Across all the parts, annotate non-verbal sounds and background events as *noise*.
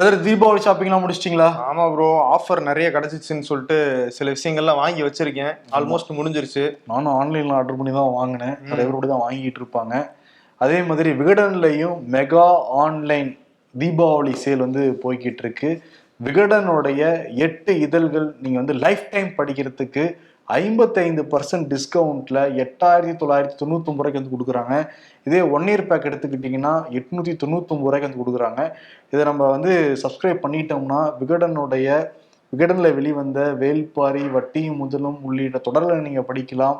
Brother Deepavali ஷாப்பிங்லாம் முடிச்சிட்டிங்களா? ஆமா bro offer நிறைய கிடைச்சிச்சுன்னு சொல்லிட்டு சில விஷயங்கள்லாம் வாங்கி வச்சிருக்கேன். ஆல்மோஸ்ட் முடிஞ்சிருச்சு. நானும் ஆன்லைன்ல ஆர்டர் பண்ணி தான் வாங்கினேன். நிறைய பேர் கூட தான் வாங்கிட்டு இருப்பாங்க. அதே மாதிரி விகடன்லையும் மெகா ஆன்லைன் தீபாவளி சேல் வந்து போய்கிட்டு இருக்கு. விகடனுடைய எட்டு இதழ்கள் நீங்க வந்து லைஃப் டைம் படிக்கிறதுக்கு ஐம்பத்தைந்து பர்சன்ட் டிஸ்கவுண்ட்ல எட்டாயிரத்தி தொள்ளாயிரத்தி தொண்ணூத்தொம்பது ரூபாய்க்கு வந்து கொடுக்குறாங்க. இதே ஒன் இயர் பேக் எடுத்துக்கிட்டிங்கன்னா எட்நூத்தி தொண்ணூத்தொம்பது ரூபாய்க்கு வந்து கொடுக்குறாங்க. இதை நம்ம வந்து சப்ஸ்கிரைப் பண்ணிட்டோம்னா விகடனுடைய விகடனில் வெளிவந்த வேல்பாரி வட்டியும் முதலும் உள்ளிட்ட தொடர்களை நீங்கள் படிக்கலாம்.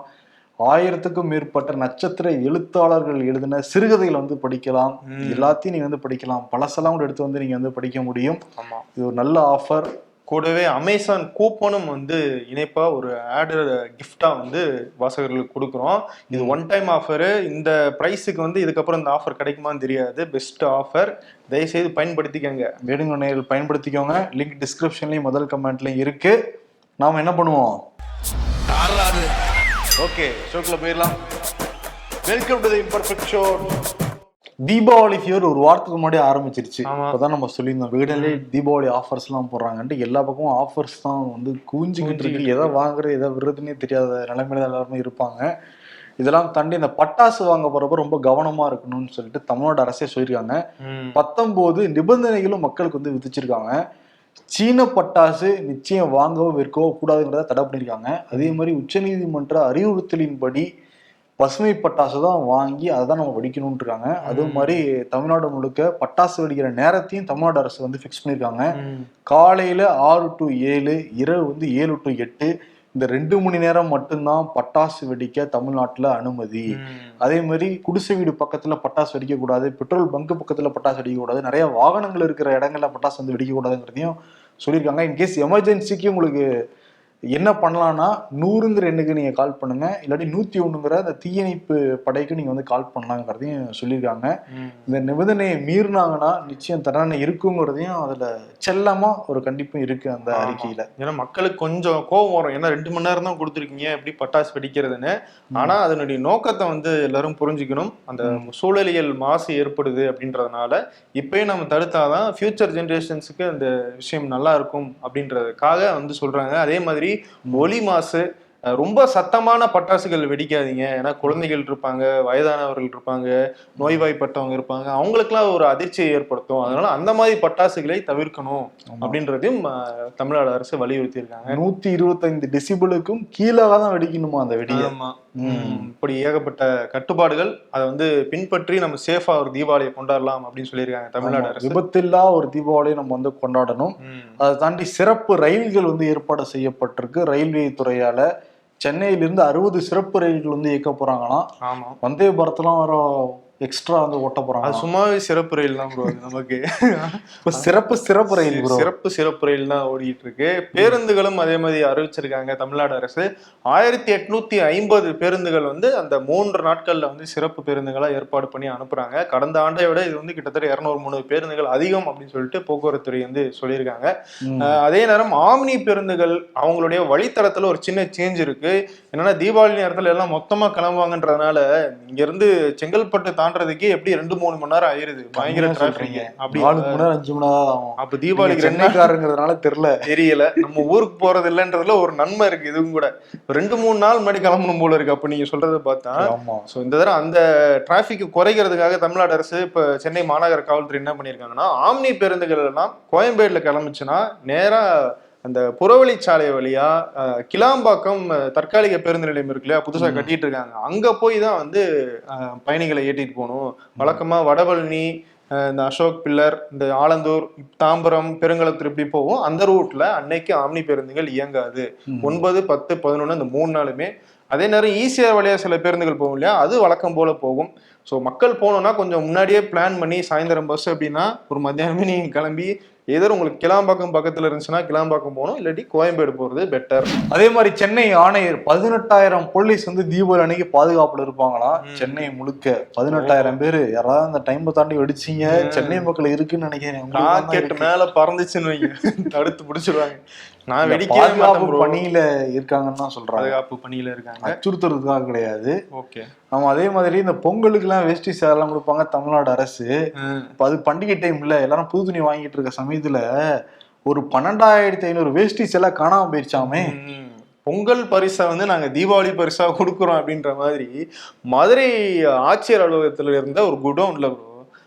ஆயிரத்துக்கும் மேற்பட்ட நட்சத்திர எழுத்தாளர்கள் எழுதின சிறுகதைகளை வந்து படிக்கலாம். எல்லாத்தையும் நீங்க வந்து படிக்கலாம். பழசெல்லாம் கூட எடுத்து வந்து நீங்க வந்து படிக்க முடியும். ஆமா. இது ஒரு நல்ல ஆஃபர் கூடவே அமேசான் கூப்பனும் வந்து இணைப்பா ஒரு ஆடு கிஃப்டா வந்து வாசகர்களுக்கு கொடுக்குறோம். இது ஒன் டைம் ஆஃபரு இந்த ப்ரைஸுக்கு வந்து இதுக்கப்புறம் இந்த ஆஃபர் கிடைக்குமான்னு தெரியாது. பெஸ்ட் ஆஃபர் தயவுசெய்து பயன்படுத்திக்கங்க. நேரில் பயன்படுத்திக்கோங்க. லிங்க் டிஸ்கிரிப்ஷன்லயும் முதல் கமெண்ட்லயும் இருக்கு. நாம என்ன பண்ணுவோம்? ஓகே ஷோக்குள்ள போயிடலாம். Welcome to the imperfect show Deepavali fear ஒரு வாரத்துக்கு முன்னாடி ஆரம்பிச்சிருச்சு. அப்பதான் நம்ம சொல்லியிருந்தோம். வீடியோலே தீபாவளி ஆஃபர்ஸ் எல்லாம் போடுறாங்கன்ட்டு எல்லா பக்கமும் ஆஃபர்ஸ் தான் வந்து கூஞ்சிக்கிட்டு இருக்கு. எதை வாங்குறது எதை விடுறதுன்னே தெரியாத நிலைமையில எல்லாருமே இருப்பாங்க. இதெல்லாம் தாண்டி இந்த பட்டாசு வாங்க போறப்ப ரொம்ப கவனமா இருக்கணும்னு சொல்லிட்டு தமிழ்நாடு அரசே சொல்லியிருக்காங்க. பத்தொன்பது நிபந்தனைகளும் மக்களுக்கு வந்து விதிச்சிருக்காங்க. சீன பட்டாசு நிச்சயம் வாங்கவோ விற்கவோ கூடாதுங்கிறத தடை பண்ணியிருக்காங்க. அதே மாதிரி உச்சநீதிமன்ற அறிவுறுத்தலின்படி பசுமை பட்டாசு தான் வாங்கி அதை தான் நம்ம வெடிக்கணும்னு இருக்காங்க அதே மாதிரி தமிழ்நாடு முழுக்க பட்டாசு வெடிக்கிற நேரத்தையும் தமிழ்நாடு அரசு வந்து ஃபிக்ஸ் பண்ணியிருக்காங்க. காலையில ஆறு டு ஏழு இரவு வந்து ஏழு டு எட்டு இந்த ரெண்டு மணி நேரம் மட்டும்தான் பட்டாசு வெடிக்க தமிழ்நாட்டுல அனுமதி. அதே மாதிரி குடிசை வீடு பக்கத்துல பட்டாசு வெடிக்க கூடாது பெட்ரோல் பங்க் பக்கத்துல பட்டாசு வெடிக்க கூடாது நிறைய வாகனங்கள் இருக்கிற இடங்கள்ல பட்டாசு வந்து வெடிக்க கூடாதுங்கிறதையும் சொல்லியிருக்காங்க இன்கேஸ் எமர்ஜென்சிக்கு உங்களுக்கு என்ன பண்ணலாம்னா நூறுங்கிற எண்ணுக்கு நீங்க கால் பண்ணுங்க. இல்லாட்டி நூத்தி ஒண்ணுங்கிற அந்த தீயணைப்பு படைக்கு நீங்க வந்து கால் பண்ணலாங்கிறதையும் சொல்லியிருக்காங்க. இந்த நிபந்தனையை மீறினாங்கன்னா நிச்சயம் தண்டனை இருக்குங்கிறதையும் அதுல செல்லமா ஒரு கண்டிப்பும் இருக்கு அந்த. அறிக்கையில. ஏன்னா மக்களுக்கு கொஞ்சம் கோவம் வரும். ஏன்னா ரெண்டு மணி நேரம் தான் கொடுத்துருக்கீங்க எப்படி பட்டாசு வெடிக்கிறதுன்னு. ஆனா அதனுடைய நோக்கத்தை வந்து எல்லாரும் புரிஞ்சுக்கணும். அந்த சூழலியல் மாசு ஏற்படுது அப்படின்றதுனால இப்பயும் நம்ம தடுத்தாதான் ஃபியூச்சர் ஜென்ரேஷன்ஸுக்கு அந்த விஷயம் நல்லா இருக்கும் அப்படின்றதுக்காக வந்து சொல்றாங்க. அதே மாதிரி ஒலி மாசு அஹ், ரொம்ப சத்தமான பட்டாசுகள் வெடிக்காதீங்க. ஏன்னா குழந்தைகள் இருப்பாங்க வயதானவர்கள் இருப்பாங்க நோய்வாய்ப்பட்டவங்க இருப்பாங்க. அவங்களுக்குலாம் ஒரு அதிர்ச்சியை ஏற்படுத்தும். அதனால அந்த மாதிரி பட்டாசுகளை தவிர்க்கணும் அப்படின்றதையும் தமிழ்நாடு அரசு வலியுறுத்தி இருக்காங்க நூத்தி இருபத்தைந்து டெசிபிளுக்கும் கீழே தான் வெடிக்கணுமா அந்த வெடியை? ஆமா. ம், இப்படி ஏகப்பட்ட கட்டுப்பாடுகள் அதை வந்து பின்பற்றி நம்ம சேஃபா ஒரு தீபாவளியை கொண்டாடலாம் அப்படின்னு சொல்லியிருக்காங்க தமிழ்நாடு அரசு. விபத்தில்லா ஒரு தீபாவளியை நம்ம வந்து கொண்டாடணும். அதை தாண்டி சிறப்பு ரயில்கள் வந்து ஏற்பாடு செய்யப்பட்டிருக்கு. ரயில்வே துறையால சென்னையிலிருந்து அறுபது சிறப்பு ரயில்கள் வந்து இயக்க போறாங்களாம். வந்தே பாரத்லாம் வர எக்ஸ்ட்ரா வந்து ஓட்ட அது போறாங்க சும்மாவே சிறப்பு ரயில் தான் ப்ரோ நமக்கு. இப்ப சிறப்பு சிறப்பு ரயில். சிறப்பு சிறப்பு ரயில் தான் ஓடிட்டு இருக்கு பேருந்துகளும் அதே மாதிரி அறிவிச்சிருக்காங்க தமிழ்நாடு அரசு. ஆயிரத்தி எட்நூத்தி ஐம்பது பேருந்துகள் வந்து அந்த மூன்று நாட்கள்ல வந்து சிறப்பு பேருந்துகளா ஏற்பாடு பண்ணி அனுப்புறாங்க. கடந்த ஆண்டை விட இது வந்து கிட்டத்தட்ட இருநூறு மூணு பேருந்துகள் அதிகம் அப்படின்னு சொல்லிட்டு போக்குவரத்து துறை வந்து சொல்லியிருக்காங்க. அதே நேரம் ஆம்னி பேருந்துகள் அவங்களுடைய வழித்தடத்துல ஒரு சின்ன சேஞ்ச் இருக்கு. என்னன்னா தீபாவளி நேரத்துல எல்லாம் மொத்தமா கிளம்புவாங்கன்றதுனால இங்க இருந்து செங்கல்பட்டு தாண்டறதுக்கே எப்படி ரெண்டு மூணு மணி நேரம் ஆயிருது? பயங்கர. அப்படி நாலு மணி நேரம் அஞ்சு மணி நேரம் ஆகும். அப்ப தீபாவளிக்கு ரெண்டு நாள் சென்னைக்காரங்கிறதுனால தெரியல. தெரியல. நம்ம ஊருக்கு போறது இல்லைன்றதுல ஒரு நன்மை இருக்கு இதுவும் கூட. ரெண்டு மூணு நாள் முன்னாடி கிளம்பணும் போல இருக்கு அப்ப நீங்க சொல்றத பார்த்தா. ஸோ இந்த தடவை அந்த டிராஃபிக் குறைக்கிறதுக்காக தமிழ்நாடு அரசு இப்போ சென்னை மாநகர காவல்துறை என்ன பண்ணியிருக்காங்கன்னா ஆம்னி பேருந்துகள் எல்லாம் கோயம்பேடுல கிளம்புச்சுன்னா நேரா அந்த புறவழிச்சாலை வழியா கிளாம்பாக்கம் தற்காலிக பேருந்து நிலையம் இருக்கு இல்லையா? புதுசா கட்டிட்டு இருக்காங்க அங்க போய் தான் வந்து பயணிகளை ஏற்றிட்டு போகணும். வழக்கமா வடபழனி இந்த அசோக் பில்லர் இந்த ஆலந்தூர் தாம்பரம் பெருங்களத்தூர் இப்படி போகும். அந்த ரூட்ல அன்னைக்கு ஆம்னி பேருந்துகள் இயங்காது. ஒன்பது பத்து பதினொன்று இந்த மூணு நாளுமே. அதே நேரம் ஈஸியாக வழியா சில பேருந்துகள் போகும் இல்லையா? அது வழக்கம் போல போகும். ஸோ மக்கள் போகணும்னா கொஞ்சம் முன்னாடியே பிளான் பண்ணி சாயந்தரம் பஸ் அப்படின்னா ஒரு மத்தியானமே நீங்க கிளம்பி எதோ உங்களுக்கு கிளாம்பாக்கம் பக்கத்துல இருந்துச்சுன்னா கிளாம்பாக்கம் போகணும் இல்லாட்டி கோயம்பேடு போறது பெட்டர் அதே மாதிரி சென்னை ஆணையர் பதினெட்டாயிரம் போலீஸ் வந்து தீபாவளி அன்னைக்கு பாதுகாப்புல இருப்பாங்களாம். சென்னை முழுக்க பதினெட்டாயிரம் பேரு. யாராவது அந்த டைம் தாண்டி வெடிச்சீங்க. சென்னை மக்கள் இருக்குன்னு நினைக்கிறேன். ராக்கெட். மேல பறந்துச்சுன்னு வைங்க. தடுத்து பிடிச்சிருவாங்க. நான் bro. பணியில இருக்காங்கன்னு தான் சொல்றாங்க. பாதுகாப்பு பணியில இருக்காங்க. அச்சுறுத்துறதுக்காக கிடையாது. ஓகே. ஆமா அதே மாதிரி இந்த பொங்கலுக்கு எல்லாம் வேஷ்டி சேரெல்லாம் கொடுப்பாங்க தமிழ்நாடு அரசு. இப்ப அது பண்டிகை டைம்ல எல்லாரும் புது துணி வாங்கிட்டு இருக்க சமயத்துல ஒரு பன்னெண்டாயிரத்தி ஐநூறு வேஷ்டிஸ் எல்லாம் காணாம போயிருச்சாமே. பொங்கல் பரிசா வந்து நாங்க தீபாவளி பரிசா கொடுக்குறோம் அப்படின்ற மாதிரி மதுரை ஆட்சியர் அலுவலகத்துல இருந்த ஒரு குடோன்ல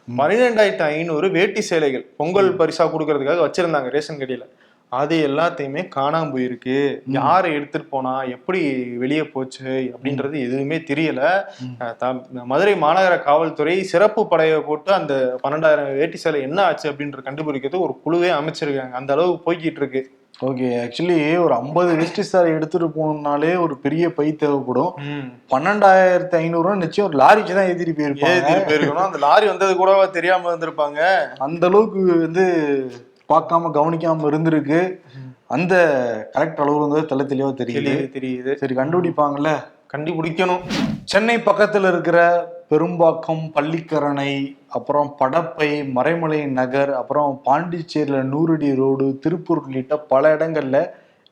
பன்னிரெண்டாயிரத்தி ஐநூறு வேட்டி சேலைகள் பொங்கல் பரிசா கொடுக்கறதுக்காக வச்சிருந்தாங்க ரேஷன் கடையில. அது எல்லாத்தையுமே காணாம போயிருக்கு. யாரு எடுத்துட்டு போனா எப்படி வெளியே போச்சு அப்படின்றது எதுவுமே தெரியல. மதுரை மாநகர காவல்துறை சிறப்பு படையை போட்டு அந்த பன்னெண்டாயிரம் வேட்டி சேலை என்ன ஆச்சு அப்படின்ற கண்டுபிடிக்கிறது ஒரு குழுவே அமைச்சிருக்காங்க. அந்த அளவுக்கு போய்கிட்டு இருக்கு. ஓகே ஆக்சுவலி ஒரு ஐம்பது வேஷ்டி சாரி எடுத்துட்டு போகணும்னாலே ஒரு பெரிய பை தேவைப்படும். பன்னெண்டாயிரத்தி ஐநூறு நிச்சயம் ஒரு லாரிக்கு தான் ஏத்திட்டு போயிருப்பாங்க. ஏத்திட்டு போயிருக்கணும். அந்த லாரி வந்தது கூட தெரியாம இருந்திருப்பாங்க அந்த அளவுக்கு வந்து பார்க்காம கவனிக்காம இருந்திருக்கு. அந்த கரெக்ட் அளவு வந்து தெள்ள தெளிவா தெரியுது. தெரியுது தெரியுது. சரி கண்டுபிடிப்பாங்கல்ல? கண்டுபிடிக்கணும். சென்னை பக்கத்துல இருக்கிற பெரும்பாக்கம் பள்ளிக்கரணை அப்புறம் படப்பை மறைமலை நகர் அப்புறம் பாண்டிச்சேரியில நூறடி ரோடு திருப்பூர் உள்ளிட்ட பல இடங்கள்ல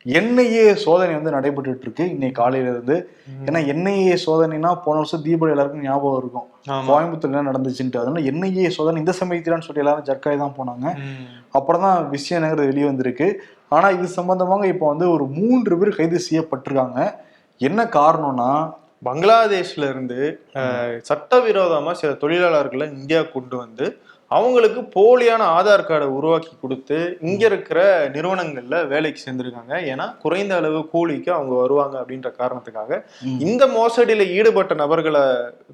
என்ஐஏ சோதனை வந்து நடைபெற்றுட்டு இருக்கு இன்னைக்கு காலையில இருந்து ஏன்னா என்ஐஏ சோதனைனா போன வருஷம் தீபாவளி எல்லாருக்கும் ஞாபகம் இருக்கும். ஆமா. கோயம்புத்தூர்ல என்ன நடந்துச்சுன்ட்டு. அதனால என்ஐஏ சோதனை இந்த சமயத்திலான்னு சொல்லி எல்லாரும் ஜர்க்காய் தான் போனாங்க. அப்புறம் தான் விஷயங்கிறது வெளியே வந்திருக்கு. ஆனா இது சம்பந்தமாக இப்போ வந்து ஒரு மூன்று பேர் கைது செய்யப்பட்டிருக்காங்க. என்ன காரணம்னா பங்களாதேஷ்ல இருந்து சட்டவிரோதமா சில தொழிலாளர்களை இந்தியா கொண்டு வந்து அவங்களுக்கு போலியான ஆதார் கார்டை உருவாக்கி கொடுத்து இங்க இருக்கிற நிறுவனங்கள்ல வேலைக்கு சேர்ந்திருக்காங்க. ஏன்னா குறைந்த அளவு கூலிக்கு அவங்க வருவாங்க அப்படின்ற காரணத்துக்காக. இந்த மோசடியில ஈடுபட்ட நபர்களை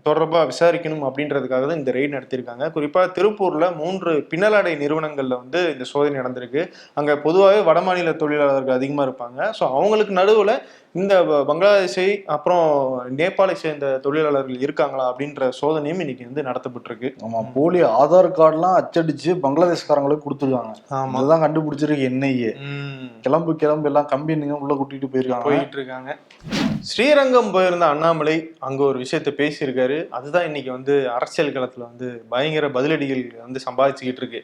தொடர்பா விசாரிக்கணும் அப்படின்றதுக்காக தான் இந்த ரெய்ட் நடத்தியிருக்காங்க. குறிப்பா திருப்பூர்ல மூன்று பின்னலாடை நிறுவனங்கள்ல வந்து இந்த சோதனை நடந்திருக்கு. அங்க பொதுவாகவே வடமாநில தொழிலாளர்கள் அதிகமா இருப்பாங்க. ஸோ அவங்களுக்கு நடுவுல இந்த பங்களாதேஷை அப்புறம் நேபாளை சேர்ந்த தொழிலாளர்கள் இருக்காங்களா அப்படின்ற சோதனையும் இன்னைக்கு வந்து நடத்தப்பட்டிருக்கு. ஆமா போலி ஆதார் கார்டுலாம் அச்சடிச்சு பங்களாதேஷ்காரங்களுக்கு கொடுத்துருக்காங்க. அதுதான் கண்டுபிடிச்சிருக்கு என்ஐஏ. கிளம்பு கிளம்பு எல்லாம் கம்பெனிங்க உள்ள கூட்டிட்டு போயிருக்காங்க. போயிட்டு இருக்காங்க ஸ்ரீரங்கம் போயிருந்த அண்ணாமலை அங்க ஒரு விஷயத்த பேசியிருக்காரு. அதுதான் இன்னைக்கு வந்து அரசியல் களத்துல வந்து பயங்கர பதிலடிகள் வந்து சம்பாதிச்சுக்கிட்டு இருக்கு.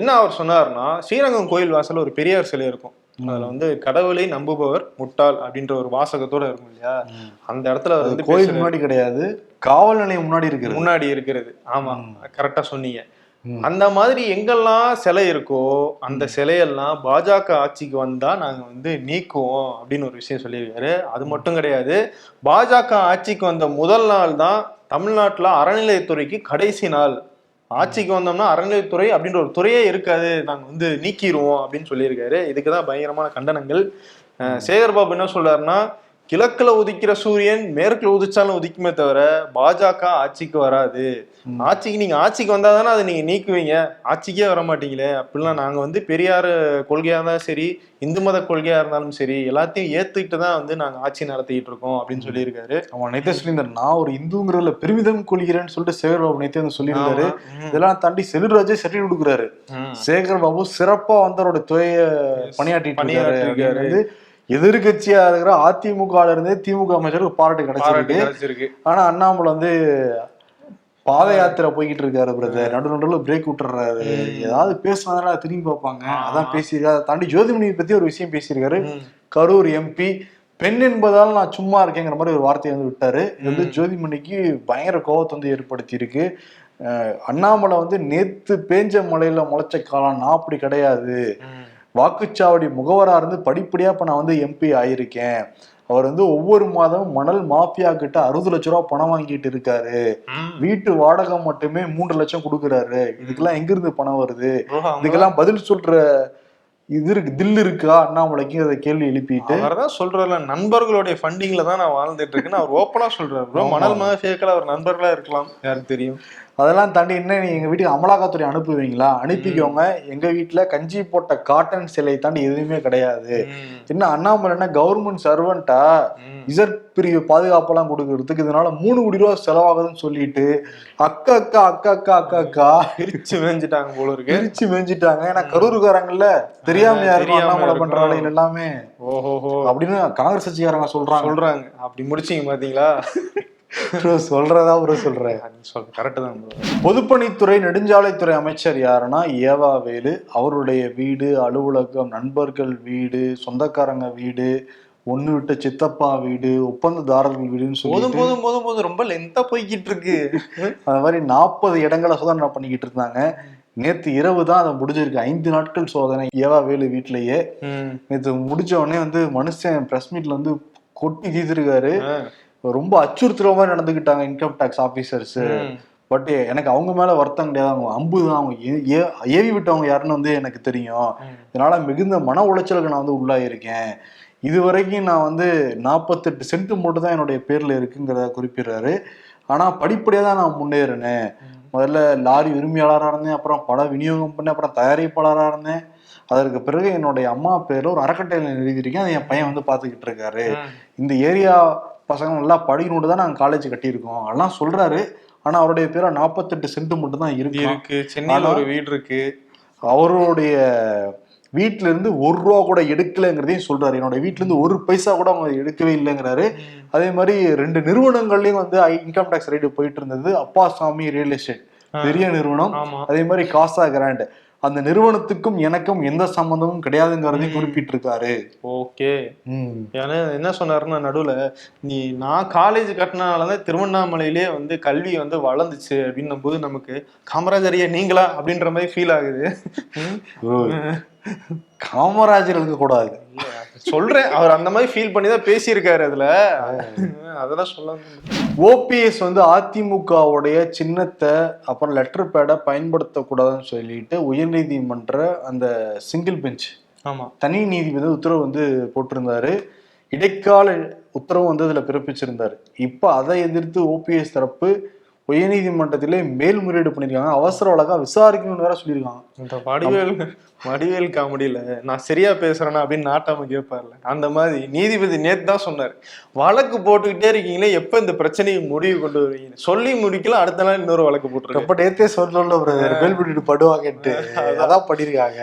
என்ன அவர் சொன்னாருன்னா ஸ்ரீரங்கம் கோயில் வாசல்ல ஒரு பெரியார் சிலை இருக்கும். அதுல வந்து கடவுளை நம்புபவர் முட்டாள் அப்படின்ற ஒரு வாசகத்தோட இருக்கும் இல்லையா? அந்த இடத்துல வந்து கோயில். முன்னாடி கிடையாது. காவல் நிலையம் முன்னாடி இருக்கிறது. முன்னாடி இருக்கிறது. ஆமா கரெக்டா சொன்னீங்க. அந்த மாதிரி எங்கெல்லாம் சிலை இருக்கோ அந்த சிலையெல்லாம் பாஜக ஆட்சிக்கு வந்தா நாங்க வந்து நீக்குவோம் அப்படின்னு ஒரு விஷயம் சொல்லியிருக்காரு. அது மட்டும் கிடையாது. பாஜக ஆட்சிக்கு வந்த முதல் நாள் தான் தமிழ்நாட்டுல அறநிலையத்துறைக்கு கடைசி நாள். ஆட்சிக்கு வந்தோம்னா அறநிலையத்துறை அப்படின்ற ஒரு துறையே இருக்காது. நாங்க வந்து நீக்கிடுவோம் அப்படின்னு சொல்லியிருக்காரு. இதுக்கு தான் பயங்கரமான கண்டனங்கள். சேகர்பாபு சேகர் பாபு என்ன சொல்றாருன்னா கிழக்குல உதிக்கிற சூரியன் மேற்குல உதிச்சாலும் உதிக்குமே தவிர பாஜக ஆட்சிக்கு வராது. ஆட்சிக்கு நீங்க ஆட்சிக்கு வந்தா தானே அதை நீங்க நீக்குவீங்க. ஆட்சிக்கே வர மாட்டீங்களே. அப்படிலாம் நாங்க வந்து பெரியார் கொள்கையா இருந்தாலும் சரி இந்து மத கொள்கையா இருந்தாலும் சரி எல்லாத்தையும் ஏத்துக்கிட்டு தான் வந்து நாங்க ஆட்சி நடத்திட்டு இருக்கோம் அப்படின்னு சொல்லியிருக்காரு. அவன் நேத்தே சொல்லியிருந்தாரு நான் ஒரு இந்துங்கிறதுல பெருமிதம் கொள்கிறேன்னு சொல்லிட்டு சேகர் பாபு நேத்தே வந்து சொல்லியிருந்தாரு. இதெல்லாம் தாண்டி செல்வராஜே சர்டிஃபிகேட் கொடுக்குறாரு. சேகர் பாபு சிறப்பா வந்து அவரோட துறைய இருக்காரு. பணியாற்றிருக்காரு. எதிர்கட்சியா இருக்கிற அதிமுக இருந்தே திமுக அமைச்சருக்கு பாராட்டு கிடைச்சிருக்கு. ஆனா அண்ணாமலை வந்து பாத யாத்திரை போய்கிட்டு இருக்காரு பிரதர் நடு நடுவில் பிரேக் விட்டுறாரு. ஏதாவது பேசினதால திரும்பி பார்ப்பாங்க. அதான் பேசியிருக்காரு. அதை தாண்டி ஜோதிமணியை பத்தி ஒரு விஷயம் பேசியிருக்காரு. கரூர் எம்பி பெண் என்பதால் நான் சும்மா இருக்கேங்கிற மாதிரி ஒரு வார்த்தையை வந்து விட்டாரு. இது வந்து ஜோதிமணிக்கு பயங்கர கோபத்தை வந்து ஏற்படுத்தி இருக்கு அண்ணாமலை வந்து நேத்து பேஞ்ச மழையில முளைச்ச காலம் நான் அப்படி கிடையாது. வாக்குச்சாவடி முகவரா இருந்து படிப்படியா இப்ப நான் வந்து எம்பி ஆயிருக்கேன். அவர் வந்து ஒவ்வொரு மாதமும் மணல் மாஃபியா கிட்ட அறுபது லட்ச ரூபா பணம் வாங்கிட்டு இருக்காரு. வீட்டு வாடகை மட்டுமே மூன்று லட்சம் கொடுக்குறாரு. இதுக்கெல்லாம் எங்க இருந்து பணம் வருது? இதுக்கெல்லாம் பதில் சொல்ற இது இருக்கு தில் இருக்கா? அண்ணாமலைக்கு அதை கேள்வி எழுப்பிட்டு. அவர்தான் சொல்றாருல நண்பர்களுடைய ஃபண்டிங்ல தான் நான் வாழ்ந்துட்டு இருக்கேன்னு அவர் ஓப்பனா சொல்றாரு. மணல் மாஃபியாக்கள் அவர் நண்பர்களா இருக்கலாம். யாருக்கு தெரியும்? அதெல்லாம் தாண்டி என்ன நீங்க எங்க வீட்டுக்கு அமலாக்கத்துறை அனுப்புவீங்களா? அனுப்பிக்கோங்க. எங்க வீட்டுல கஞ்சி போட்ட காட்டன் சிலை தாண்டி எதுவுமே கிடையாது. என்ன அண்ணாமலை என்ன கவர்மெண்ட் சர்வெண்டா ம். இசட் பிரிவு பாதுகாப்பெல்லாம் கொடுக்கறதுக்கு இதனால மூணு கோடி ரூபா செலவாகுதுன்னு சொல்லிட்டு அக்கா அக்கா அக்கா அக்கா அக்கா அக்கா பிரிச்சு மேஞ்சிட்டாங்க போல இருக்கு. பிரிச்சு மேய்ஞ்சிட்டாங்க ஏன்னா கரூருக்காரங்கல்ல தெரியாம யாரும் அண்ணாமலை பண்ற இருக்கும். வேலைகள் எல்லாமே. ஓஹோஹோ. அப்படின்னு காங்கிரஸ் கட்சிக்காரங்க சொல்றாங்க. சொல்றாங்க. அப்படி முடிச்சீங்க பாத்தீங்களா? Bro, சொல்றதா ப்ரோ சொல்றேன் சொல் கரெக்ட் தான். பொதுப்பணித்துறை நெடுஞ்சாலைத்துறை அமைச்சர் யாருன்னா ஏவா வேலு. அவருடைய வீடு அலுவலகம் நண்பர்கள் வீடு சொந்தக்காரங்க வீடு ஒண்ணு விட்ட சித்தப்பா வீடு ஒப்பந்ததாரர்கள் வீடுன்னு சொல்லி போதும் போதும் போதும் ரொம்ப லென்த்தா போய்கிட்டு இருக்கு அந்த மாதிரி நாற்பது இடங்களை சோதனை பண்ணிக்கிட்டு இருந்தாங்க. நேத்து இரவு தான் அதை முடிஞ்சிருக்கு. ஐந்து நாட்கள் சோதனை. ஏவா வேலு வீட்லயே. ம். நேத்து முடிச்ச உடனே வந்து மனுஷன் பிரஸ் மீட்ல வந்து கொட்டி தீர்த்திருக்காரு. ரொம்ப அச்சுறுத்துற மாதிரி நடந்துக்கிட்டாங்க இன்கம் டேக்ஸ் ஆபீசர்ஸ் ம். பட் எனக்கு அவங்க மேல வருத்தம் கிடையாது. அவங்க அம்பு தான் அவங்க ஏவி விட்டவங்க யாருன்னு வந்து எனக்கு தெரியும். இதனால மிகுந்த மன உளைச்சலுக்கு நான் வந்து உள்ளாயிருக்கேன். இது வரைக்கும் நான் வந்து நாற்பத்தெட்டு சென்ட் மட்டும் தான் என்னுடைய பேர்ல இருக்குங்கிறத குறிப்பிடுறாரு. ஆனா படிப்படியா தான் நான் முன்னேறினேன். முதல்ல லாரி உரிமையாளராக இருந்தேன். அப்புறம் பட விநியோகம் பண்ணேன். அப்புறம் தயாரிப்பாளராக இருந்தேன். அதற்கு பிறகு என்னுடைய அம்மா பேர்ல ஒரு அறக்கட்டையில எழுதியிருக்கேன். அதை என் பையன் வந்து பார்த்துக்கிட்டு இருக்காரு. இந்த ஏரியா பசங்க நல்லா படிக்கணும்னு தான் நாங்கள் காலேஜ் கட்டியிருக்கோம். அதெல்லாம் சொல்றாரு. ஆனா அவருடைய பேர நாற்பத்தெட்டு சென்ட் மட்டும் தான் இருக்கு. இருக்கு. சென்னையில ஒரு வீடு இருக்கு. அவருடைய வீட்ல இருந்து ஒரு ரூபா கூட எடுக்கலைங்கிறதையும் சொல்றாரு. என்னோட வீட்ல இருந்து ஒரு பைசா கூட அவங்க எடுக்கவே இல்லைங்கிறாரு. அதே மாதிரி ரெண்டு நிறுவனங்கள்லயும் வந்து இன்கம் டேக்ஸ் ரைடு போயிட்டு இருந்தது. அப்பாசாமி ரியல் எஸ்டேட் பெரிய நிறுவனம். அதே மாதிரி காசா கிராண்ட் அந்த நிறுவனத்துக்கும் எனக்கும் எந்த சம்பந்தமும் கிடையாதுங்கிறதையும். குறிப்பிட்டிருக்காரு. ஓகே. ஏன்னா என்ன சொன்னாருன்னா நடுவுல நீ நான் காலேஜ் கட்டினாலதான் திருவண்ணாமலையிலே வந்து கல்வி வந்து வளர்ந்துச்சு அப்படின்னும் போது நமக்கு காமராஜரியா நீங்களா? அப்படின்ற மாதிரி ஃபீல் ஆகுது. காமராஜர் இருக்க கூடாது சொல்றேன். அவர் அந்த மாதிரி ஃபீல் பண்ணி தான் பேசியிருக்காரு அதுல. அதெல்லாம் சொல்ல ஓபிஎஸ் வந்து அதிமுகவுடைய சின்னத்தை அப்புறம் லெட்டர் பேடை பயன்படுத்தக்கூடாதுன்னு சொல்லிட்டு உயர்நீதிமன்ற அந்த சிங்கிள் பெஞ்ச் ஆமா. தனி நீதிபதி உத்தரவு வந்து போட்டிருந்தாரு. இடைக்கால உத்தரவு வந்து அதுல பிறப்பிச்சிருந்தாரு. இப்ப அதை எதிர்த்து ஓபிஎஸ் தரப்பு உயர்நீதிமன்றத்திலே மேல்முறையீடு பண்ணிருக்காங்க அவசர வழக்கா விசாரிக்கணும்னு வேற சொல்லியிருக்காங்க. இந்த வடிவேல் வடிவேல் காமெடியில நான் சரியா பேசுறேனா? அப்படின்னு நாட்டாம கேட்பார்ல. அந்த மாதிரி நீதிபதி நேத்து தான் சொன்னார். வழக்கு போட்டுக்கிட்டே இருக்கீங்களே எப்ப இந்த பிரச்சனையை முடிவு கொண்டு வருவீங்க சொல்லி முடிக்கல அடுத்த நாள் இன்னொரு வழக்கு போட்டுருக்கேன் ரொம்ப நேத்தே சொல்லல பிரதர் மேல் பண்ணிட்டு படுவாங்கன்ட்டு. அதான். பண்ணிருக்காங்க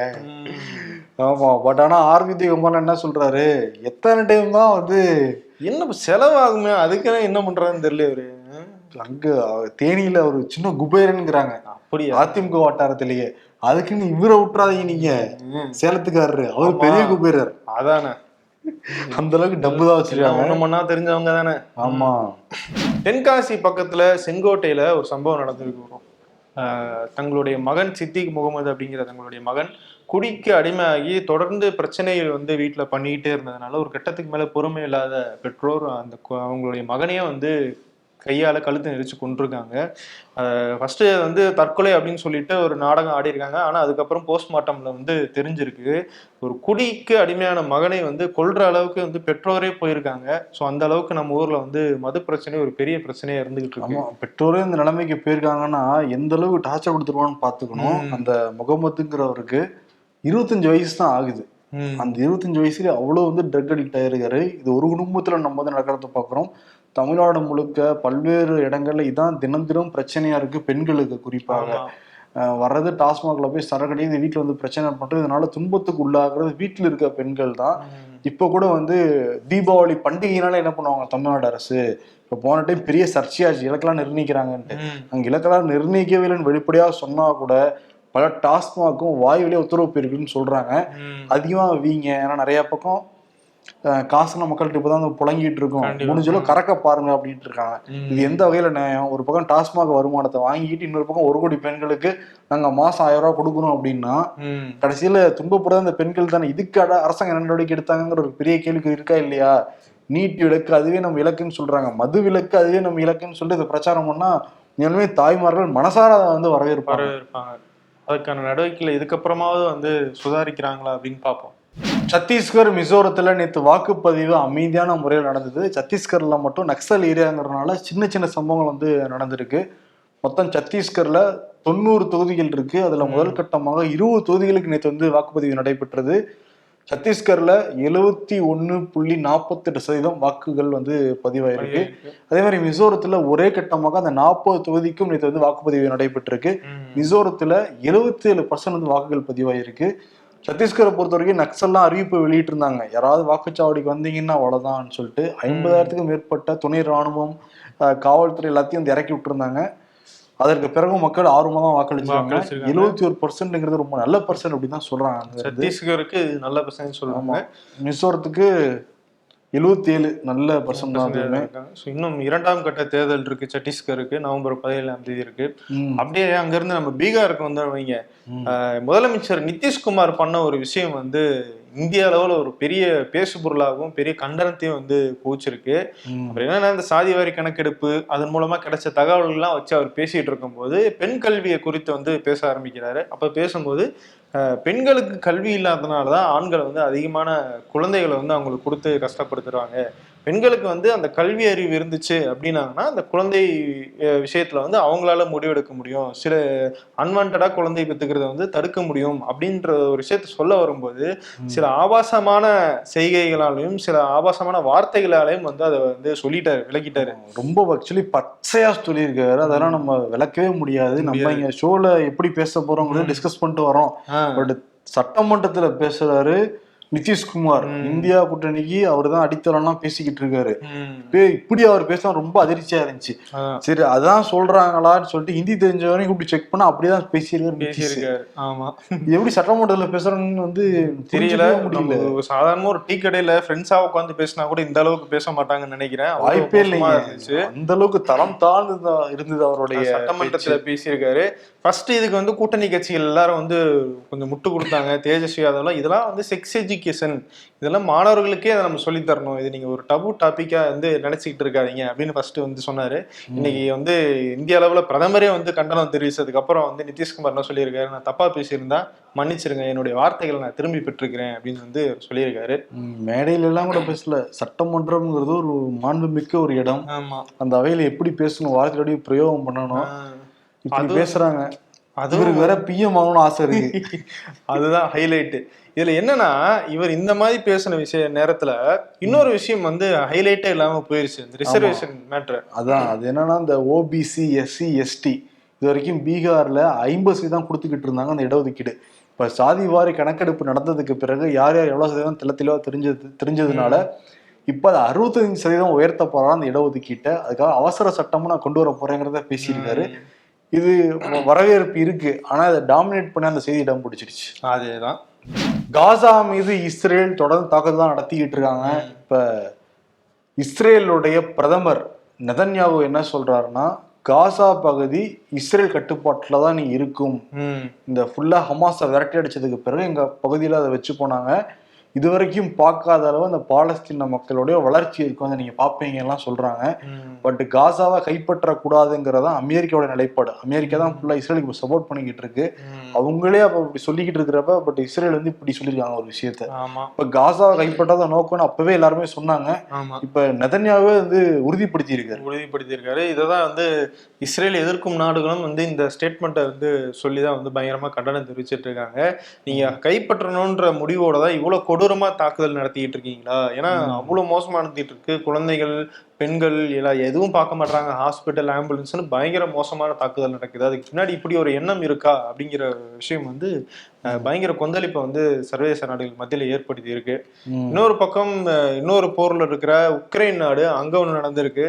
ஆமா பட் ஆனா ஆர்விதி குமார் என்ன சொல்றாரு? எத்தனை டைம் தான் வந்து என்ன செலவாகுமே அதுக்கு என்ன பண்றாருன்னு தெரியல இவரு அங்க தேனியில ஒரு சின்ன குபேரன்ங்கிறாங்க. அப்படியா? அதிமுக வட்டாரத்திலேயே. அதுக்குன்னு இவரை விட்டுறாதீங்க நீங்க. சேலத்துக்காரரு. அவர். பெரிய குபேரர். அதானே. அந்த அளவுக்கு டப்பு தான் வச்சிருக்காங்க. ஒண்ணு மண்ணா தெரிஞ்சவங்க தானே. ஆமா. தென்காசி பக்கத்துல செங்கோட்டையில ஒரு சம்பவம் நடந்திருக்கு தங்களுடைய மகன் சித்திக் முகமது அப்படிங்கிற தங்களுடைய மகன் குடிக்கு அடிமையாகி தொடர்ந்து பிரச்சனைகள் வந்து வீட்டுல பண்ணிக்கிட்டே இருந்ததுனால ஒரு கட்டத்துக்கு மேல பொறுமை இல்லாத பெற்றோர் அந்த அவங்களுடைய மகனையே வந்து கையால கழுத்து நெரிச்சு கொண்டிருக்காங்க ஃபர்ஸ்ட் வந்து தற்கொலை அப்படின்னு சொல்லிட்டு ஒரு நாடகம் ஆடி இருக்காங்க ஆனா அதுக்கப்புறம் போஸ்ட்மார்ட்டம்ல வந்து தெரிஞ்சிருக்கு. ஒரு குடிக்கு அடிமையான மகனை வந்து கொல்ற அளவுக்கு வந்து பெற்றோரே போயிருக்காங்க. ஸோ அந்த அளவுக்கு நம்ம ஊர்ல வந்து மது பிரச்சனை ஒரு பெரிய பிரச்சனையா இருந்துகிட்டு ஆமா இருக்கு பெற்றோரே இந்த நிலைமைக்கு போயிருக்காங்கன்னா எந்த அளவுக்கு டார்ச்சர் கொடுத்துருவான்னு பாத்துக்கணும். ம். அந்த முகமதுங்கிறவருக்கு இருபத்தஞ்சு வயசு தான் ஆகுது. அந்த இருபத்தஞ்சு வயசுல அவ்வளவு வந்து ட்ரக் அடிக்ட் ஆயிருக்காரு. இது ஒரு குடும்பத்துல நம்ம வந்து நடக்கிறத பாக்குறோம். தமிழ்நாடு முழுக்க பல்வேறு இடங்கள்ல இதான் தினம் தினம் பிரச்சனையா இருக்கு பெண்களுக்கு குறிப்பாக. வர்றது டாஸ்மாக்ல போய் சரக்கடி இந்த வீட்டுல வந்து பிரச்சனை பண்றது இதனால துன்பத்துக்கு உள்ளாகிறது வீட்டுல இருக்க பெண்கள் தான். இப்ப கூட வந்து தீபாவளி பண்டிகைனால என்ன பண்ணுவாங்க தமிழ்நாடு அரசு? இப்ப போன டைம் பெரிய சர்ச்சையாச்சு இலக்கெல்லாம் நிர்ணயிக்கிறாங்கன்ட்டு. அங்க இலக்கெல்லாம் நிர்ணயிக்கவே இல்லைன்னு வெளிப்படையா சொன்னா கூட பல டாஸ்மாக்கும் வாய் வழியா உத்தரவு போயிருக்குன்னு சொல்றாங்க. ம். அதிகமா வீங்க. ஏன்னா நிறைய பக்கம் காசுன மக்கள்கிட்ட இப்பதான் புழங்கிட்டு இருக்கோம். முடிஞ்சளவு கறக்க பாருங்க அப்படின்ட்டு இருக்காங்க. இது எந்த வகையில நியாயம்? ஒரு பக்கம் டாஸ்மாக் வருமானத்தை வாங்கிட்டு இன்னொரு பக்கம் ஒரு கோடி பெண்களுக்கு நாங்க மாசம் ஆயிரம் ரூபாய் கொடுக்கணும் அப்படின்னா. கடைசியில துன்பப்படுறது அந்த பெண்கள் தானே இதுக்கு அரசாங்கம் என்ன நடவடிக்கை எடுத்தாங்கிற ஒரு பெரிய கேள்வி இருக்கா இல்லையா? நீட் விலக்கு அதுவே நம்ம இலக்குன்னு சொல்றாங்க. மது விலக்கு அதுவே நம்ம இலக்குன்னு சொல்லிட்டு இதை பிரச்சாரம் பண்ணா உண்மையுமே தாய்மார்கள் மனசார வந்து வரவேற்பாங்க. வரவேற்பாங்க. அதுக்கான நடவடிக்கைகள் இதுக்கப்புறமாவது வந்து சுதாரிக்கிறாங்களா அப்படின்னு பார்ப்போம். சத்தீஸ்கர் மிசோரத்துல நேற்று வாக்குப்பதிவு அமைதியான முறையில் நடந்தது. சத்தீஸ்கர்ல மட்டும் நக்சல் ஏரியாங்கிறதுனால சின்ன சின்ன சம்பவங்கள் வந்து நடந்திருக்கு. மொத்தம் சத்தீஸ்கர்ல தொண்ணூறு தொகுதிகள் இருக்கு. அதுல முதல் கட்டமாக இருபது தொகுதிகளுக்கு நேற்று வந்து வாக்குப்பதிவு நடைபெற்றது. சத்தீஸ்கர்ல எழுவத்தி ஒன்னு புள்ளி நாற்பத்தெட்டு சதவீதம் வாக்குகள் வந்து பதிவாயிருக்கு. அதே மாதிரி மிசோரத்துல ஒரே கட்டமாக அந்த நாற்பது தொகுதிக்கும் நேற்று வந்து வாக்குப்பதிவு நடைபெற்றிருக்கு. மிசோரத்துல எழுபத்தி ஏழு பர்சன்ட் வந்து வாக்குகள் பதிவாயிருக்கு. சத்தீஸ்கரை பொறுத்த வரைக்கும் நக்சல்லாம் அறிவிப்பு வெளியிட்டு இருந்தாங்க யாராவது வாக்குச்சாவடிக்கு வந்தீங்கன்னா அவ்வளவுதான்னு சொல்லிட்டு ஐம்பதாயிரத்துக்கும் மேற்பட்ட துணை ராணுவம் காவல்துறை எல்லாத்தையும் வந்து இறக்கி விட்டுருந்தாங்க. அதற்கு பிறகு மக்கள் ஆர்வமா தான் வாக்களிச்சாங்க. எழுபத்தி ஒரு பர்சன்ட்ங்கிறது ரொம்ப நல்ல பர்சன்ட் அப்படின்னு தான் சொல்றாங்க. சத்தீஸ்கருக்கு நல்ல பிரச்சனை சொல்லுவாங்க மிசோரத்துக்கு எழுபத்தி ஏழு நல்ல பர்சன்ட் தான். So, இன்னும் இரண்டாம் கட்ட தேர்தல் இருக்கு சத்தீஸ்கருக்கு நவம்பர் பதினேழாம் தேதி இருக்கு. அப்படியே அங்கிருந்து நம்ம பீகாருக்கு வந்து வைங்க ம். அஹ், முதலமைச்சர் நிதிஷ்குமார் பண்ண ஒரு விஷயம் வந்து இந்திய அளவுல ஒரு பெரிய பேசு பொருளாகவும் பெரிய கண்டனத்தையும் வந்து போச்சிருக்கு. அப்புறம் என்னன்னா இந்த சாதிவாரி கணக்கெடுப்பு அதன் மூலமா கிடைச்ச தகவல்கள்லாம் வச்சு அவர் பேசிட்டு இருக்கும்போது பெண் கல்வியை குறித்து வந்து பேச ஆரம்பிக்கிறாரு அப்ப பேசும்போது பெண்களுக்கு கல்வி இல்லாதனால தான் ஆண்கள் வந்து அதிகமான குழந்தைகளை வந்து அவங்களுக்கு கொடுத்து கஷ்டப்படுத்துறாங்க. பெண்களுக்கு வந்து அந்த கல்வி அறிவு இருந்துச்சு அப்படின்னாங்கன்னா அந்த குழந்தை விஷயத்துல வந்து அவங்களால முடிவெடுக்க முடியும். சில அன்வான்டா குழந்தை பெற்றுக்கிறத வந்து தடுக்க முடியும் அப்படின்ற ஒரு விஷயத்த சொல்ல வரும்போது சில ஆபாசமான செய்கைகளாலையும் சில ஆபாசமான வார்த்தைகளாலையும் வந்து அதை வந்து சொல்லிட்டாரு விளக்கிட்டாரு. ரொம்ப ஆக்சுவலி பச்சையா சொல்லியிருக்காரு. அதெல்லாம் நம்ம விளக்கவே முடியாது. நம்ம இங்க ஷோல எப்படி பேச போறோங்கிறத டிஸ்கஸ் பண்ணிட்டு வரோம் பட் சட்டமன்றத்துல பேசுறாரு. நிதிஷ்குமார் இந்தியா கூட்டணிக்கு அவர் தான் அடித்தளம்லாம் பேசிக்கிட்டு இருக்காரு. இப்படி அவர் பேச ரொம்ப அதிர்ச்சியா இருந்துச்சு. சரி அதான் சொல்றாங்களான்னு சொல்லிட்டு ஹிந்தி தெரிஞ்சவரையும் இப்படி செக் பண்ணா அப்படிதான் பேசியிருக்காரு. பேசியிருக்காரு. ஆமா. எப்படி சட்டமன்றத்துல பேசுறாங்கன்னு வந்து தெரியல. முடியல. சாதாரணமா ஒரு டீ கடையில ஃப்ரெண்ட்ஸா உட்காந்து பேசினா கூட இந்த அளவுக்கு பேச மாட்டாங்கன்னு நினைக்கிறேன். வாய்ப்பே இல்லைங்க. இருந்துச்சு. அந்த அளவுக்கு தரம் தாழ்ந்து இருந்தது அவருடைய சட்டமன்றத்துல பேசியிருக்காரு. ஃபர்ஸ்ட் இதுக்கு வந்து கூட்டணி கட்சிகள் எல்லாரும் வந்து கொஞ்சம் முட்டு கொடுத்தாங்க. தேஜஸ்வி யாதவ்லாம் இதெல்லாம் வந்து செக்ஸ் எஜுகேஷன் இதெல்லாம் மாணவர்களுக்கே அதை நம்ம சொல்லித் தரணும் இது நீங்க ஒரு டபு டாபிக்கா வந்து நினைச்சுக்கிட்டு இருக்காதீங்க அப்படின்னு ஃபர்ஸ்ட் வந்து சொன்னாரு. இன்னைக்கு வந்து இந்திய அளவுல பிரதமரே வந்து கண்டனம் தெரிவிச்சதுக்கு அப்புறம் வந்து நிதிஷ்குமார் என்ன சொல்லியிருக்காரு? நான் தப்பா பேசியிருந்தா மன்னிச்சிருங்க. என்னுடைய வார்த்தைகளை நான் திரும்பி பெற்றிருக்கிறேன் அப்படின்னு வந்து சொல்லியிருக்காரு. ம், மேடையில எல்லாம் கூட பேசல. சட்டமன்றம்ங்கிறது ஒரு மாண்புமிக்க ஒரு இடம். ஆமா. அந்த அவையில எப்படி பேசணும் வார்த்தையோடய பிரயோகம் பண்ணணும்? இப்படி அதுவும் இவருக்கு வேற பிஎம் ஆகணும்னு ஆசை இருக்கு. *laughs* அதுதான் ஹைலைட் இதுல என்னன்னா இவர் இந்த மாதிரி பேசின விஷய நேரத்துல இன்னொரு விஷயம் வந்து ஹைலைட்டே இல்லாம போயிருச்சு. இந்த ரிசர்வேஷன் மேட்ரு அதான் அது என்னன்னா இந்த ஓபிசி எஸ்சி எஸ்டி இது வரைக்கும் பீகார்ல ஐம்பது சதவீதம் கொடுத்துக்கிட்டு இருந்தாங்க அந்த இடஒதுக்கீடு. இப்ப சாதி வாரி கணக்கெடுப்பு நடந்ததுக்கு பிறகு யார் யார் எவ்வளவு சதவீதம் தெள்ள தெளிவா தெரிஞ்சது தெரிஞ்சதுனால இப்ப அது அறுபத்தஞ்சு சதவீதம் உயர்த்த போறான் அந்த இடஒதுக்கீட்டை. அதுக்காக அவசர சட்டமும் நான் கொண்டு வர போறேங்கிறத பேசியிருக்காரு. இது வரவேற்பு இருக்கு. ஆனா அதை டாமினேட் பண்ணி அந்த செய்தி இடம் பிடிச்சிருச்சு. அதேதான். காசா மீது இஸ்ரேல் தொடர்ந்து தாக்குதல் நடத்திக்கிட்டு இருக்காங்க. இப்ப இஸ்ரேலுடைய பிரதமர் நெதன்யாகு என்ன சொல்றாருன்னா காசா பகுதி இஸ்ரேல் கட்டுப்பாட்டுல தான் நீ இருக்கும். இந்த ஃபுல்லா ஹமாஸை விரட்டி அடிச்சதுக்கு பிறகு எங்க பகுதியில அதை வச்சு போனாங்க. இது வரைக்கும் பார்க்காத அளவு அந்த பாலஸ்தீன மக்களுடைய வளர்ச்சி இருக்கு வந்து நீங்க பாப்பீங்க எல்லாம் சொல்றாங்க பட் காசாவை கைப்பற்ற கூடாதுங்கிறதா அமெரிக்காவோட நிலைப்பாடு. அமெரிக்கா தான் ஃபுல்லா இஸ்ரேலுக்கு சப்போர்ட் பண்ணிக்கிட்டு இருக்கு. அவங்களே அப்ப இப்படி சொல்லிக்கிட்டு இருக்கிறப்ப பட் இஸ்ரேல் வந்து இப்படி சொல்லியிருக்காங்க ஒரு விஷயத்த. இப்ப காசாவை கைப்பற்றாத நோக்கம்னு அப்பவே எல்லாருமே சொன்னாங்க. இப்ப நெதன்யாவே வந்து உறுதிப்படுத்தி இருக்காரு உறுதிப்படுத்தியிருக்காரு. இதைதான் வந்து இஸ்ரேல் எதிர்க்கும் நாடுகளும் வந்து இந்த ஸ்டேட்மெண்ட்டை வந்து சொல்லி தான் வந்து பயங்கரமா கண்டனம் தெரிவிச்சிட்டு இருக்காங்க. நீங்க கைப்பற்றணுன்ற முடிவோட தான் இவ்வளவு கொடூரமா தாக்குதல் நடத்திட்டு இருக்கீங்களா? ஏன்னா அவ்வளவு மோசமா நடத்திட்டு இருக்கு. குழந்தைகள் பெண்கள் எல்லாம் எதுவும் பார்க்க மாட்டாங்க ஹாஸ்பிட்டல் ஆம்புலன்ஸ்னு பயங்கர மோசமான தாக்குதல் நடக்குது. அதுக்கு பின்னாடி இப்படி ஒரு எண்ணம் இருக்கா? அப்படிங்கிற விஷயம் வந்து பயங்கர கொந்தளிப்பை வந்து சர்வதேச நாடுகள் மத்தியில ஏற்படுத்தி இருக்கு. இன்னொரு பக்கம் இன்னொரு போர்ல இருக்கிற உக்ரைன் நாடு அங்க ஒண்ணு நடந்திருக்கு.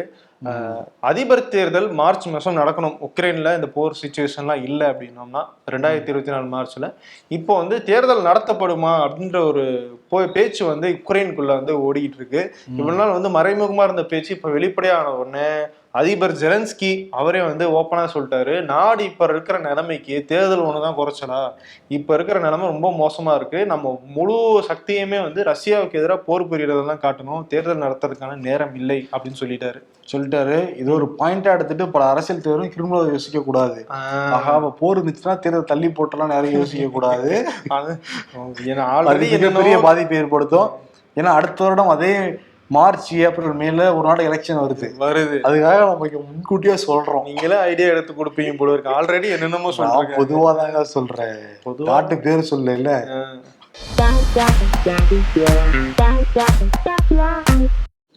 அதிபர் தேர்தல் மார்ச் மாசம் நடக்கணும். உக்ரைன்ல இந்த போர் சுச்சுவேஷன்லாம் இல்லை அப்படின்னோம்னா ரெண்டாயிரத்தி இருபத்தி நாலு மார்ச்ல இப்போ வந்து தேர்தல் நடத்தப்படுமா அப்படின்ற ஒரு போ- பேச்சு வந்து உக்ரைனுக்குள்ள வந்து ஓடிக்கிட்டு இருக்கு. இவ்வளவு நாள் வந்து மறைமுகமா இருந்த பேச்சு இப்ப வெளிப்படையான உடனே அதிபர் ஜெலன்ஸ்கி அவரே வந்து ஓப்பனா சொல்லிட்டாரு. நாடு இப்ப இருக்கிற நிலைமைக்கு தேர்தல் ஒண்ணுதான் குறைச்சலா? இப்ப இருக்கிற நிலைமை ரொம்ப மோசமா இருக்கு. நம்ம முழு சக்தியுமே வந்து ரஷ்யாவுக்கு எதிராக போர் புரியறதெல்லாம் காட்டணும். தேர்தல் நடத்துறதுக்கான நேரம் இல்லை அப்படின்னு சொல்லிட்டாரு. சொல்லிட்டாரு. இது ஒரு பாயிண்டா எடுத்துட்டு பல அரசியல் தலைவரும் கிரிமினல் யோசிக்க கூடாது. அப்ப போர் இருந்துச்சுன்னா தேர்தல் தள்ளி போட்டெல்லாம் நிறைய யோசிக்க கூடாது. மிகப்பெரிய பாதிப்பை ஏற்படுத்தும். ஏன்னா அடுத்த வருடம் அதே மார்ச் ஏப்ரல் மேல ஒரு நாள் எலெக்ஷன் வருது. வருது. அதுக்காக நம்ம முன்கூட்டியே சொல்றோம். நீங்களே ஐடியா எடுத்து கொடுப்பீங்க போல இருக்கு. ஆல்ரெடி என்னென்னமோ சொல்றாங்க பொதுவா தாங்க சொல்றேன். பொதுவா? நாட்டு பேர் சொல்ல இல்ல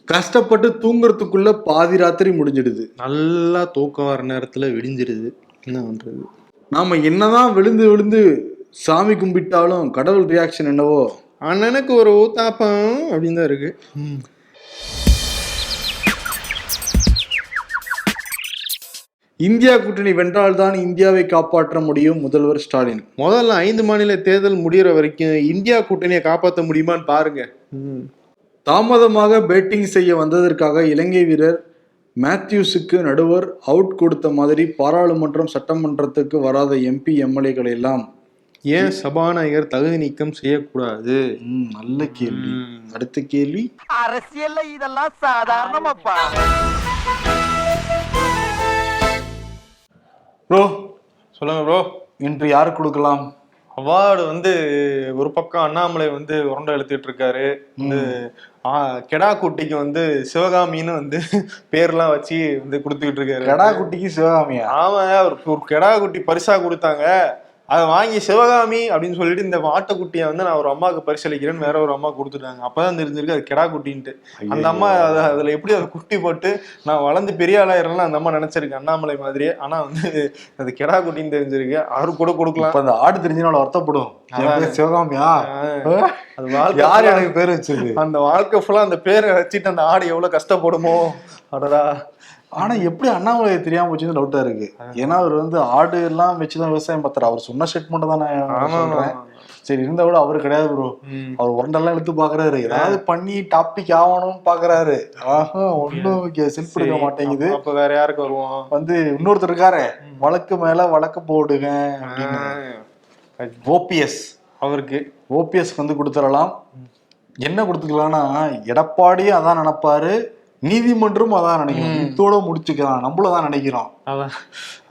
கஷ்டப்பட்டு தூங்குறதுக்குள்ள பாதி ராத்திரி முடிஞ்சிடுது. நல்லா தூக்கம் வர நேரத்துல விடிஞ்சிருது என்ன பண்றது? நாம என்னதான் விழுந்து விழுந்து சாமி கும்பிட்டாலும் கடவுள் ரியாக்ஷன் என்னவோ? அண்ணனுக்கு ஒரு ஊத்தாப்பம் அப்படின்னு தான் இருக்கு. இந்தியா கூட்டணி வென்றால்தான் இந்தியாவை காப்பாற்ற முடியும் முதல்வர் ஸ்டாலின். முதல்ல ஐந்து மாநில தேர்தல் முடியற வரைக்கும் இந்தியா கூட்டணியை காப்பாற்ற முடியுமான்னு பாருங்க. தாமதமாக பேட்டிங் செய்ய வந்ததற்காக இலங்கை வீரர் மேத்யூஸுக்கு நடுவர் அவுட் கொடுத்த மாதிரி பாராளுமன்றம் சட்டமன்றத்துக்கு வராத எம்பி எம்எல்ஏக்கள் எல்லாம் ஏன் சபாநாயகர் தகுதி நீக்கம் செய்யக்கூடாது? ம், நல்ல கேள்வி. அடுத்த கேள்வி? அரசியல்ல இதெல்லாம் சாதாரணமாப்பா. ப்ரோ சொல்லுங்க ப்ரோ இன்று யாருக்கு கொடுக்கலாம்? அவார்டு வந்து ஒரு பக்கம் அண்ணாமலை வந்து உருண்டை எழுத்துட்டு இருக்காரு. வந்து கெடா குட்டிக்கு வந்து சிவகாமின்னு வந்து *laughs* பேர்லாம் வச்சு வந்து கொடுத்துக்கிட்டு இருக்காரு. கடா குட்டிக்கு சிவகாமியா? ஆமா ஒரு கெடா குட்டி பரிசா கொடுத்தாங்க. அதை வாங்கி சிவகாமி அப்படின்னு சொல்லிட்டு இந்த ஆட்டுக்குட்டியை வந்து நான் ஒரு அம்மாவுக்கு பரிசளிக்கிறேன்னு வேற ஒரு அம்மா கொடுத்துட்டாங்க. அப்பதான் தெரிஞ்சிருக்கு அது கெடா குட்டின்ட்டு. அந்த அம்மா அத- அதுல எப்படி அது குட்டி போட்டு நான் வளர்ந்து பெரிய ஆளாயிரலாம் அந்த அம்மா நினைச்சிருக்கு. அண்ணாமலை மாதிரியே. ஆனா வந்து அது கெடா குட்டின்னு தெரிஞ்சிருக்கு. அவரு கூட கொடுக்கலாம். அந்த ஆடு தெரிஞ்சுனால வருத்தப்படும். சிவகாமியா? அது வாழ்க்கை யார் எனக்கு பேர் வச்சது? அந்த வாழ்க்கை ஃபுல்லா அந்த பேரை வச்சுட்டு அந்த ஆடு எவ்வளவு கஷ்டப்படுமோ. அடடா. ஆனா எப்படி அண்ணாமலை தெரியாம போச்சுன்னு டவுட்டா இருக்கு. ஏன்னா அவர் வந்து ஆடு எல்லாம் வச்சுதான் விவசாயம் பார்த்தாரு. அவர் சொன்ன ஸ்டேட்மெண்ட் தான் நான் சொல்றேன். சரி இருந்தா கூட அவர் கிடையாது ப்ரோ. அவர் உரண்டெல்லாம் எடுத்து பாக்குறாரு. ஏதாவது பண்ணி டாபிக் ஆகணும்னு பாக்குறாரு. ஆஹா ஒண்ணும் செல்ஃப் எடுக்க மாட்டேங்குது. அப்ப வேற யாருக்கு வருவோம்? வந்து இன்னொருத்தர் இருக்காரு. வழக்கு மேல வழக்கு போடுங்க ஓபிஎஸ். அவருக்கு? ஓபிஎஸ்க்கு வந்து கொடுத்துடலாம். என்ன கொடுத்துக்கலாம்னா எடப்பாடியும் அதான் நினைப்பாரு. நீதிமன்றம் அதான் நினைக்கிறோம் இதோட முடிச்சுக்கலாம். நம்மளும் தான் நினைக்கிறோம். அதான்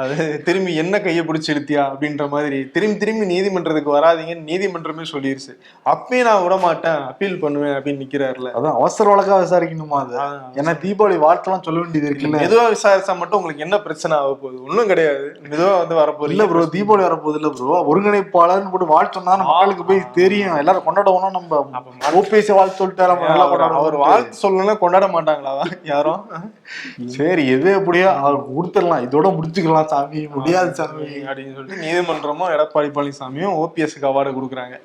அது திரும்பி என்ன கையை பிடிச்சி இழுத்தியா அப்படின்ற மாதிரி திரும்பி திரும்பி நீதிமன்றத்துக்கு வராதீங்கன்னு நீதிமன்றமே சொல்லிருச்சு. அப்பயும் நான் விட மாட்டேன் அப்பீல் பண்ணுவேன் அப்படின்னு நிக்கிறாருல. அதான் அவசர வழக்கா விசாரிக்கணுமா அது? ஏன்னா தீபாவளி வாழ்த்தெல்லாம் சொல்ல வேண்டியது இருக்குல்ல. மெதுவா விசாரிச்சா மட்டும் உங்களுக்கு என்ன பிரச்சனை ஆக போகுது? ஒண்ணும் கிடையாது. மெதுவா வந்து இல்ல வரப்போறீங்க ப்ரோ தீபாவளி வரப்போகுது இல்ல ப்ரோ ஒருங்கிணைப்பாளர்னு போட்டு வாழ்த்து சொன்னா நம்ம மக்களுக்கு போய் தெரியும். எல்லாரும் கொண்டாடுவோம்னா நம்ம ஓபிஎஸ் வாழ்த்து சொல்லிட்டு நம்ம நல்லா அவர் அவர் கொண்டாடுவோம் வாழ்த்து சொல்லணும்னா கொண்டாட மாட்டாங்களா? யாரும்? சரி எது எப்படியோ அவருக்கு கொடுத்துடலாம். இதோட முடிச்சுக்கலாம் சாமி. முடியாது சாமி. அப்படின்னு சொல்லிட்டு நீதிமன்றமும் எடப்பாடி பழனிசாமியும் ஓபிஎஸ்க்கு அவார்டு கொடுக்குறாங்க.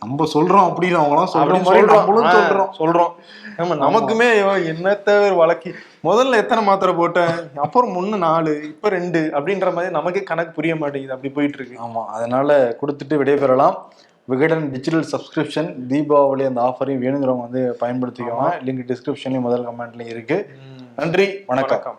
நம்ம சொல்றோம் அப்படின்னு அவங்க சொல்ற மாதிரி சொல்றோம். நம்மளும் சொல்றோம். சொல்றோம். ஆமா நமக்குமே என்னத்த வழக்கு. முதல்ல எத்தனை மாத்திரை போட்டேன்? அப்புறம் முன்ன நாலு இப்ப ரெண்டு அப்படின்ற மாதிரி நமக்கே கணக்கு புரிய மாட்டேங்குது. அப்படி போயிட்டு இருக்கு ஆமா அதனால கொடுத்துட்டு விடைபெறலாம். விகடன் டிஜிட்டல் சப்ஸ்கிரிப்ஷன் தீபாவளி அந்த ஆஃபரையும் வேணுங்கிறவங்க வந்து பயன்படுத்திக்கோங்க. லிங்க் டிஸ்கிரிப்ஷன்லயும் முதல் கமெண்ட்லயும் இருக்கு. நன்றி வணக்கம்.